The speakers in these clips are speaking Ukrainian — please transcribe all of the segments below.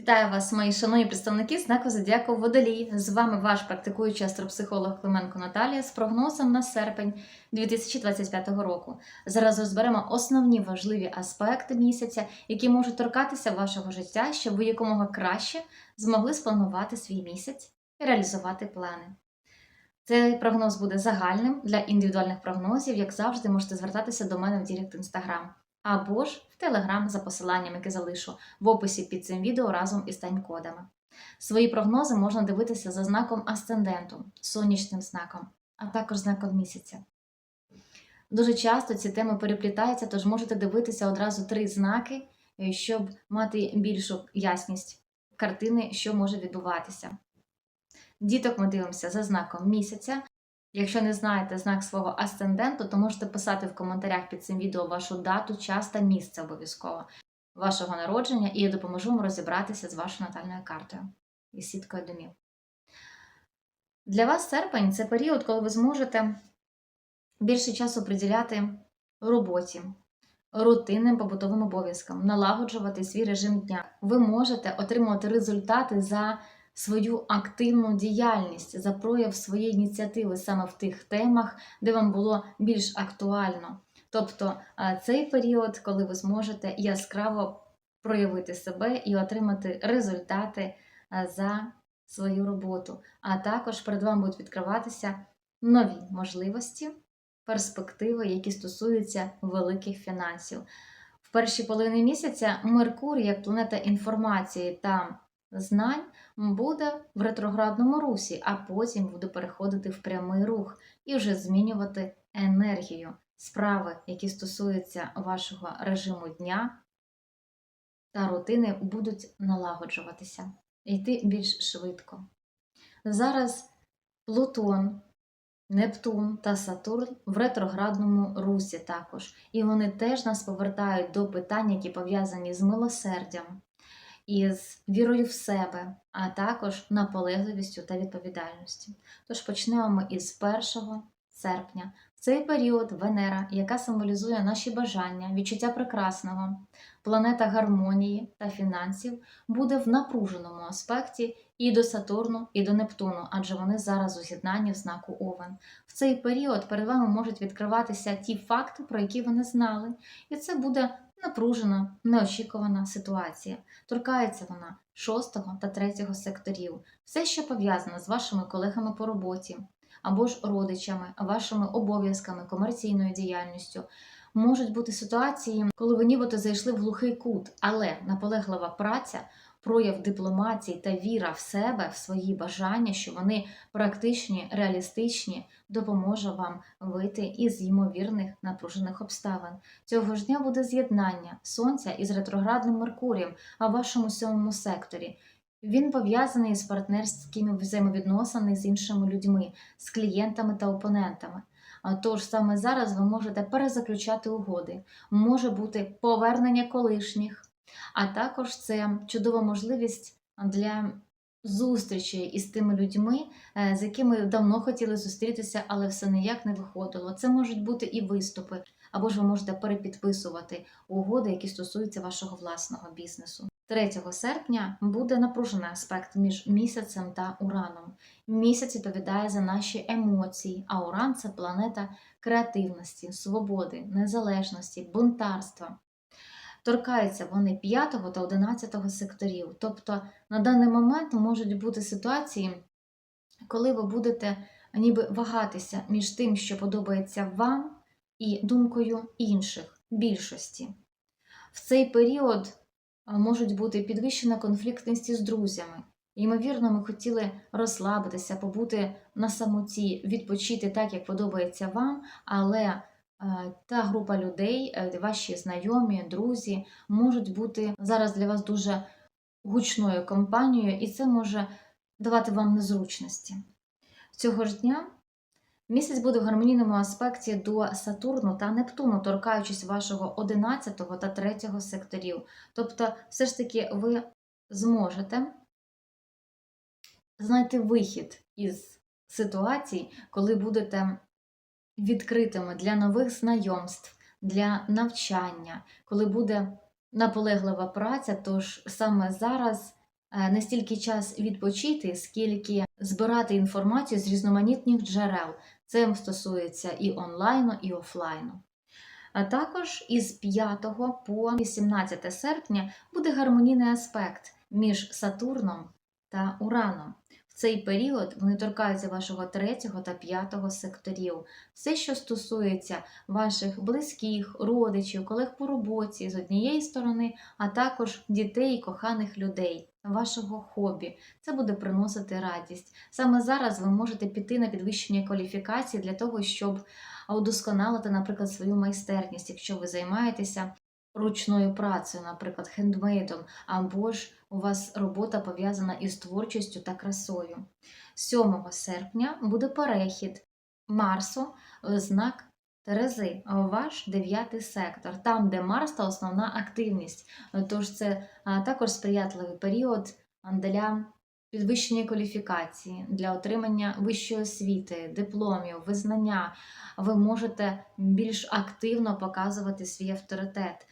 Вітаю вас, мої шановні представники знаку Зодіаку Водолій. З вами ваш практикуючий астропсихолог Клименко Наталія з прогнозом на серпень 2025 року. Зараз розберемо основні важливі аспекти місяця, які можуть торкатися вашого життя, щоб ви якомога краще змогли спланувати свій місяць і реалізувати плани. Цей прогноз буде загальним для індивідуальних прогнозів, як завжди, можете звертатися до мене в Дірект Інстаграм або ж Телеграм за посиланням, яке залишу в описі під цим відео разом із тайм-кодами. Свої прогнози можна дивитися за знаком асценденту, сонячним знаком, а також знаком місяця. Дуже часто ці теми переплітаються, тож можете дивитися одразу три знаки, е, щоб мати більшу ясність картини, що може відбуватися. Діток ми дивимося за знаком місяця. Якщо не знаєте знак свого асценденту, то можете писати в коментарях під цим відео вашу дату, час та місце обов'язково вашого народження, і я допоможу вам розібратися з вашою натальною картою і сіткою домів. Для вас серпень це період, коли ви зможете більше часу приділяти роботі, рутинним побутовим обов'язкам, налагоджувати свій режим дня. Ви можете отримувати результати за свою активну діяльність, за прояв своєї ініціативи саме в тих темах, де вам було більш актуально. Тобто е, цей період, коли ви зможете яскраво проявити себе і отримати результати е, за свою роботу. А також перед вами будуть відкриватися нові можливості, перспективи, які стосуються великих фінансів. В першій половині місяця Меркурій, як планета інформації та знань, буде в ретроградному русі, а потім буде переходити в прямий рух і вже змінювати енергію, справи, які стосуються вашого режиму дня та рутини, будуть налагоджуватися, йти більш швидко. Зараз Плутон, Нептун та Сатурн в ретроградному русі також, і вони теж нас повертають до питань, які пов'язані з милосердям із вірою в себе, а також наполегливістю та відповідальністю. Тож почнемо ми із 1 серпня. Цей період Венера, яка символізує наші бажання, відчуття прекрасного, планета гармонії та фінансів, буде в напруженому аспекті і до Сатурну, і до Нептуну, адже вони зараз у з'єднанні в знаку Овен. В цей період перед вами можуть відкриватися ті факти, про які ви не знали, і це буде напружена, неочікувана ситуація. Торкається вона шостого та третього секторів. Все, що пов'язане з вашими колегами по роботі або ж родичами, вашими обов'язками, комерційною діяльністю. Можуть бути ситуації, коли ви нібито зайшли в глухий кут, але наполеглива праця, прояв дипломатії та віра в себе, в свої бажання, що вони практичні, реалістичні, допоможе вам вийти із ймовірних напружених обставин. Цього ж дня буде з'єднання Сонця із ретроградним Меркурієм, а в вашому сьомому секторі. Він пов'язаний з партнерськими взаємовідносинами з іншими людьми, з клієнтами та опонентами. Тож саме зараз ви можете перезаключати угоди, може бути повернення колишніх, а також це чудова можливість для зустрічі із тими людьми, е, з якими давно хотіли зустрітися, але все ніяк не виходило. Це можуть бути і виступи, або ж ви можете перепідписувати угоди, які стосуються вашого власного бізнесу. 3 серпня буде напружений аспект між місяцем та ураном. Місяць відповідає за наші емоції, а уран це планета креативності, свободи, незалежності, бунтарства. Торкаються вони 5 та 11 секторів. Тобто на даний момент можуть бути ситуації, коли ви будете ніби вагатися між тим, що подобається вам, і думкою інших, більшості. В цей період можуть бути підвищена конфліктність з друзями. Ймовірно, ми хотіли розслабитися, побути на самоті, відпочити так, як подобається вам, але е, та група людей, е, ваші знайомі, друзі, можуть бути зараз для вас дуже гучною компанією, і це може давати вам незручності. Цього ж дня місяць буде в гармонійному аспекті до Сатурну та Нептуну, торкаючись вашого 11 та 3 секторів. Тобто, все ж таки, ви зможете знайти вихід із ситуацій, коли будете відкритими для нових знайомств, для навчання, коли буде наполеглива праця, тож саме зараз не стільки час відпочити, скільки збирати інформацію з різноманітних джерел. Це стосується і онлайну, і офлайну. А також із 5 по 18 серпня буде гармонійний аспект між Сатурном та Ураном. Цей період вони торкаються вашого третього та п'ятого секторів. Все, що стосується ваших близьких, родичів, колег по роботі з однієї сторони, а також дітей і коханих людей, вашого хобі. Це буде приносити радість. Саме зараз ви можете піти на підвищення кваліфікації для того, щоб удосконалити, наприклад, свою майстерність, якщо ви займаєтеся ручною працею, наприклад, хендмейдом, або ж у вас робота пов'язана із творчістю та красою. 7 серпня буде перехід Марсу в знак Терези, ваш дев'ятий сектор, там, де Марс та основна активність. Тож це також сприятливий період для підвищення кваліфікації, для отримання вищої освіти, дипломів, визнання. Ви можете більш активно показувати свій авторитет.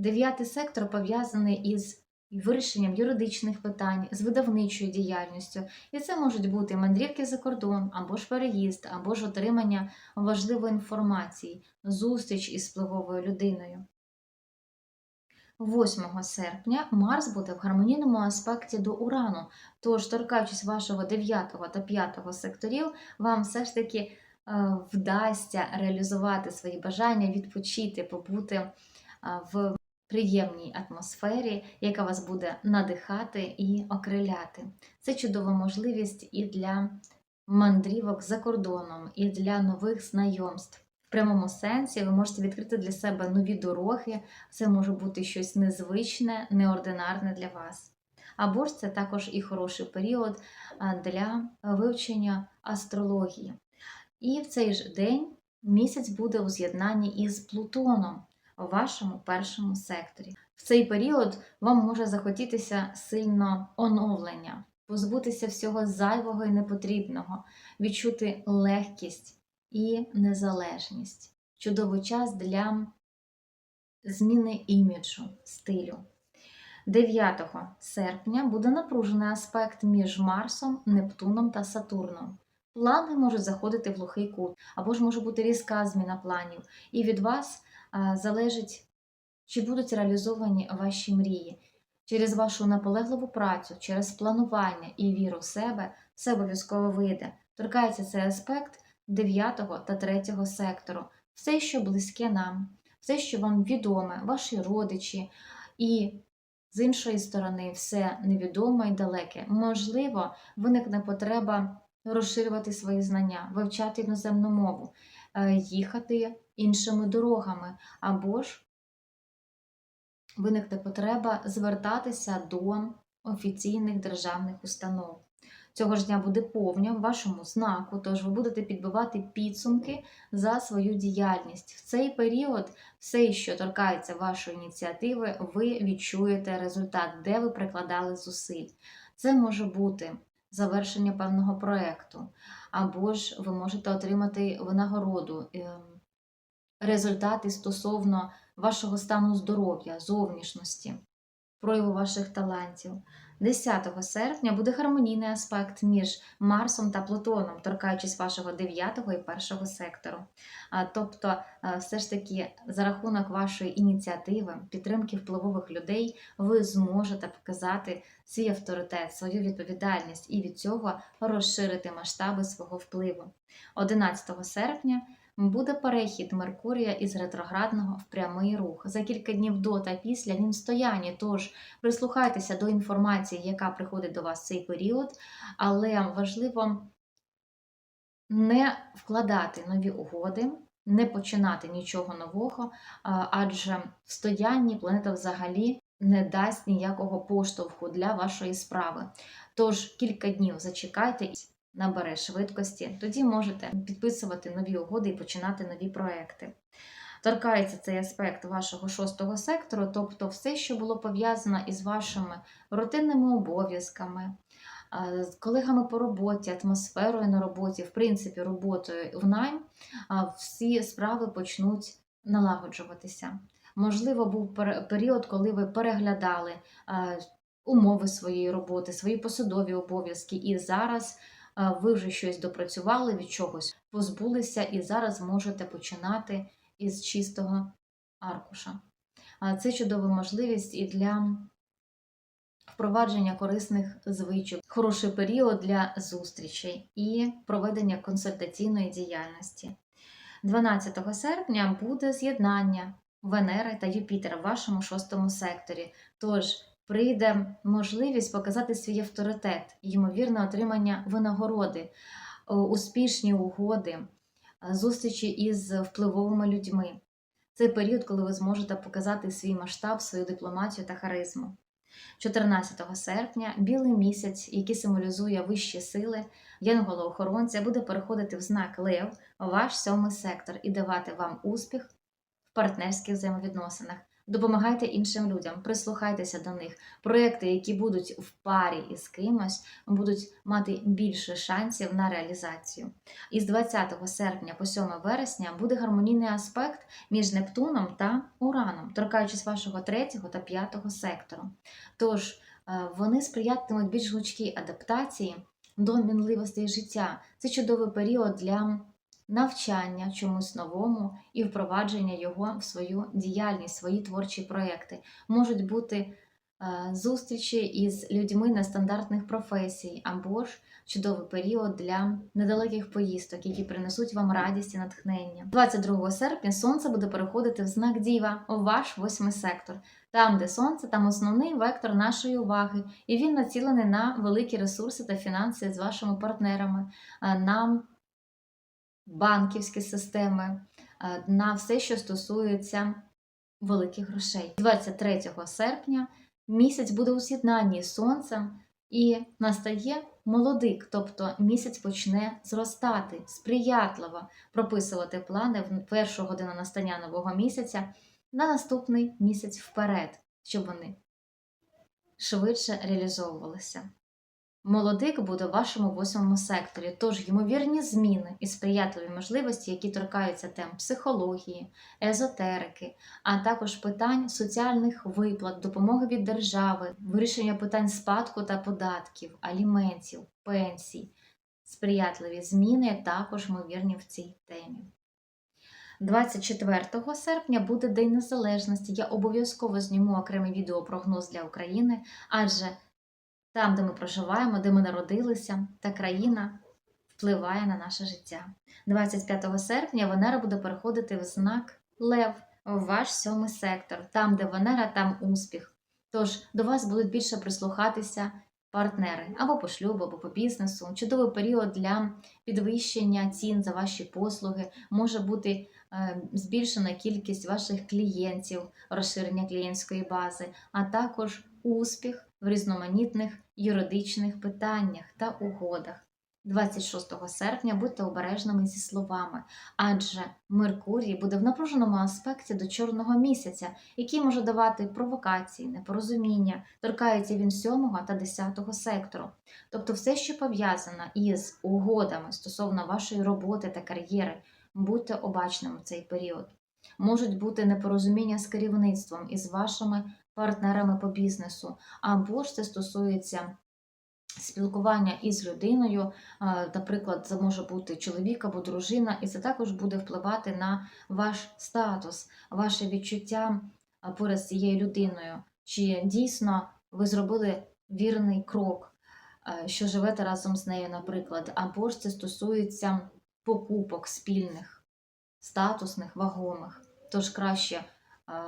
Дев'ятий сектор пов'язаний із вирішенням юридичних питань, з видавничою діяльністю. І це можуть бути мандрівки за кордон, або ж переїзд, або ж отримання важливої інформації, зустріч із впливовою людиною. 8 серпня Марс буде в гармонійному аспекті до Урану, тож, торкаючись вашого 9 та 5 секторів, вам все ж таки е, вдасться реалізувати свої бажання, відпочити, побути е, в приємній атмосфері, яка вас буде надихати і окриляти. Це чудова можливість і для мандрівок за кордоном, і для нових знайомств. В прямому сенсі ви можете відкрити для себе нові дороги, це може бути щось незвичне, неординарне для вас. Або ж це також і хороший період для вивчення астрології. І в цей ж день місяць буде у з'єднанні із Плутоном у вашому першому секторі. В цей період вам може захотітися сильно оновлення, позбутися всього зайвого і непотрібного, відчути легкість і незалежність. Чудовий час для зміни іміджу, стилю. 9 серпня буде напружений аспект між Марсом, Нептуном та Сатурном. Плани можуть заходити в глухий кут, або ж може бути різка зміна планів, і від вас залежить, чи будуть реалізовані ваші мрії. Через вашу наполегливу працю, через планування і віру в себе, все обов'язково вийде. Торкається цей аспект 9 та 3 сектору, все, що близьке нам, все, що вам відоме, ваші родичі, і з іншої сторони, все невідоме і далеке. Можливо, виникне потреба розширювати свої знання, вивчати іноземну мову, їхати іншими дорогами, або ж виникне потреба звертатися до офіційних державних установ. Цього ж дня буде повня в вашому знаку, тож ви будете підбивати підсумки за свою діяльність. В цей період все, що торкається вашої ініціативи, ви відчуєте результат, де ви прикладали зусиль. Це може бути завершення певного проєкту, або ж ви можете отримати винагороду, ем, результати стосовно вашого стану здоров'я, зовнішності, прояву ваших талантів. 10 серпня буде гармонійний аспект між Марсом та Плутоном, торкаючись вашого 9 і 1 сектору. Тобто, все ж таки, за рахунок вашої ініціативи, підтримки впливових людей, ви зможете показати свій авторитет, свою відповідальність і від цього розширити масштаби свого впливу. 11 серпня буде перехід Меркурія із ретроградного в прямий рух. За кілька днів до та після він в стоянні, тож прислухайтеся до інформації, яка приходить до вас в цей період, але важливо не вкладати нові угоди. Не починати нічого нового, адже в стоянні планета взагалі не дасть ніякого поштовху для вашої справи. Тож кілька днів зачекайте набере швидкості, тоді можете підписувати нові угоди і починати нові проекти. Торкається цей аспект вашого шостого сектору, тобто все, що було пов'язано із вашими рутинними обов'язками, з колегами по роботі, атмосферою на роботі, в принципі, роботою в найм, всі справи почнуть налагоджуватися. Можливо, був період, коли ви переглядали умови своєї роботи, свої посадові обов'язки. І зараз ви вже щось допрацювали, від чогось позбулися, і зараз можете починати із чистого аркуша. Це чудова можливість і для впровадження корисних звичок, хороший період для зустрічей і проведення консультаційної діяльності. 12 серпня буде з'єднання Венери та Юпітера в вашому шостому секторі. Тож прийде можливість показати свій авторитет, ймовірне отримання винагороди, е, успішні угоди, е, зустрічі із впливовими людьми. Це період, коли ви зможете показати свій масштаб, свою дипломатію та харизму. 14 серпня білий місяць, який символізує вищі сили, янгола-охоронця, буде переходити в знак Лев, ваш сьомий сектор, і давати вам успіх в партнерських взаємовідносинах. Допомагайте іншим людям, прислухайтеся до них. Проекти, які будуть в парі із кимось, будуть мати більше шансів на реалізацію. Із 20 серпня по 7 вересня буде гармонійний аспект між Нептуном та Ураном, торкаючись вашого 3 та 5 сектору. Тож е, вони сприятимуть більш гнучкій адаптації до мінливостей життя. Це чудовий період для навчання чомусь новому і впровадження його в свою діяльність, свої творчі проекти. Можуть бути е, зустрічі із людьми нестандартних професій, або ж чудовий період для недалеких поїздок, які принесуть вам радість і натхнення. 22 серпня сонце буде переходити в знак Діва у ваш восьмий сектор. Там, де сонце, там основний вектор нашої уваги, і він націлений на великі ресурси та фінанси з вашими партнерами, е, на банківські системи, е, на все, що стосується великих грошей. 23 серпня місяць буде у з'єднанні з сонцем і настає молодик, тобто місяць почне зростати, сприятливо прописувати плани в першу годину настання нового місяця на наступний місяць вперед, щоб вони швидше реалізовувалися. Молодик буде в вашому восьмому секторі, тож ймовірні зміни і сприятливі можливості, які торкаються тем психології, езотерики, а також питань соціальних виплат, допомоги від держави, вирішення питань спадку та податків, аліментів, пенсій. Сприятливі зміни також ймовірні в цій темі. 24 серпня буде День Незалежності. Я обов'язково зніму окремий відеопрогноз для України, адже там, де ми проживаємо, де ми народилися, та країна впливає на наше життя. 25 серпня Венера буде переходити в знак Лев, в ваш сьомий сектор. Там, де Венера, там успіх. Тож до вас будуть більше прислухатися партнери або по шлюбу, або по бізнесу. Чудовий період для підвищення цін за ваші послуги, може бути е, збільшена кількість ваших клієнтів, розширення клієнтської бази, а також успіх в різноманітних юридичних питаннях та угодах. 26 серпня будьте обережними зі словами, адже Меркурій буде в напруженому аспекті до чорного місяця, який може давати провокації, непорозуміння, торкається він 7 та 10 сектору. Тобто все, що пов'язано із угодами стосовно вашої роботи та кар'єри, будьте обачними в цей період. Можуть бути непорозуміння з керівництвом і з вашими партнерами по бізнесу, або ж це стосується спілкування із людиною, наприклад, це може бути чоловік або дружина, і це також буде впливати на ваш статус, ваше відчуття поряд з цією людиною. Чи дійсно ви зробили вірний крок, що живете разом з нею, наприклад, або ж це стосується покупок спільних, статусних, вагомих. Тож краще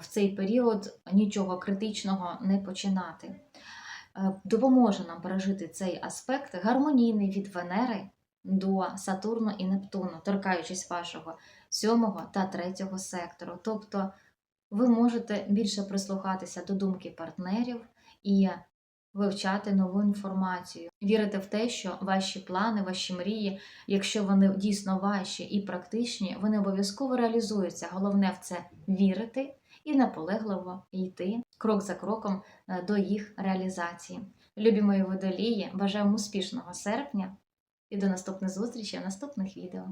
в цей період нічого критичного не починати. Е, допоможе нам пережити цей аспект гармонійний від Венери до Сатурну і Нептуну, торкаючись вашого сьомого та третього сектору. Тобто ви можете більше прислухатися до думки партнерів і вивчати нову інформацію, вірити в те, що ваші плани, ваші мрії, якщо вони дійсно ваші і практичні, вони обов'язково реалізуються. Головне в це вірити і наполегливо йти крок за кроком е, до їх реалізації. Любі мої водолії, бажаю вам успішного серпня і до наступних зустрічей в наступних відео.